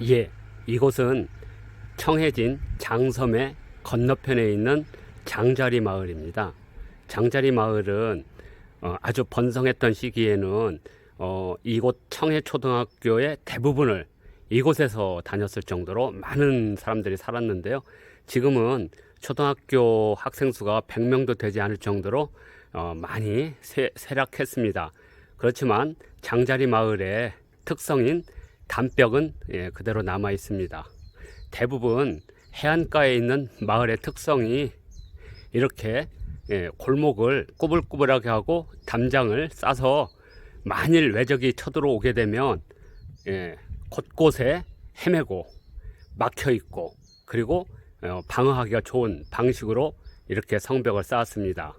예, 이곳은 청해진 장섬의 건너편에 있는 장자리 마을입니다. 장자리 마을은 어, 아주 번성했던 시기에는 어, 이곳 청해 초등학교의 대부분을 이곳에서 다녔을 정도로 많은 사람들이 살았는데요. 지금은 초등학교 학생 수가 100명도 되지 않을 정도로 어, 많이 세, 쇠락했습니다. 그렇지만 장자리 마을의 특성인 담벽은 예, 그대로 남아 있습니다. 대부분 해안가에 있는 마을의 특성이 이렇게 예, 골목을 꾸불꾸불하게 하고 담장을 싸서 만일 외적이 쳐들어오게 되면 예, 곳곳에 헤매고 막혀 있고 그리고 어, 방어하기가 좋은 방식으로 이렇게 성벽을 쌓았습니다.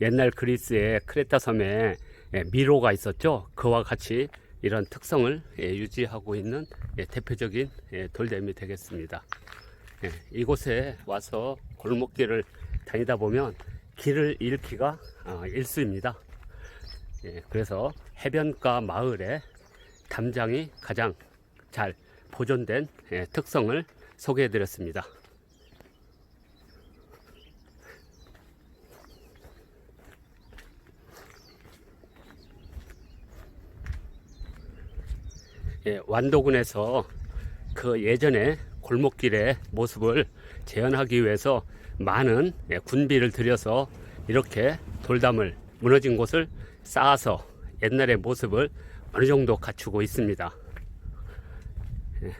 옛날 그리스의 크레타 섬에 예, 미로가 있었죠. 그와 같이 이런 특성을 예, 유지하고 있는 예, 대표적인 예, 돌담이 되겠습니다. 예, 이곳에 와서 골목길을 다니다 보면 길을 잃기가 아, 일수입니다. 예, 그래서 해변가 마을의 담장이 가장 잘 보존된 예, 특성을 소개해 드렸습니다. 예, 완도군에서 그 예전에 골목길의 모습을 재현하기 위해서 많은 예, 군비를 들여서 이렇게 돌담을 무너진 곳을 쌓아서 옛날의 모습을 어느 정도 갖추고 있습니다. 예,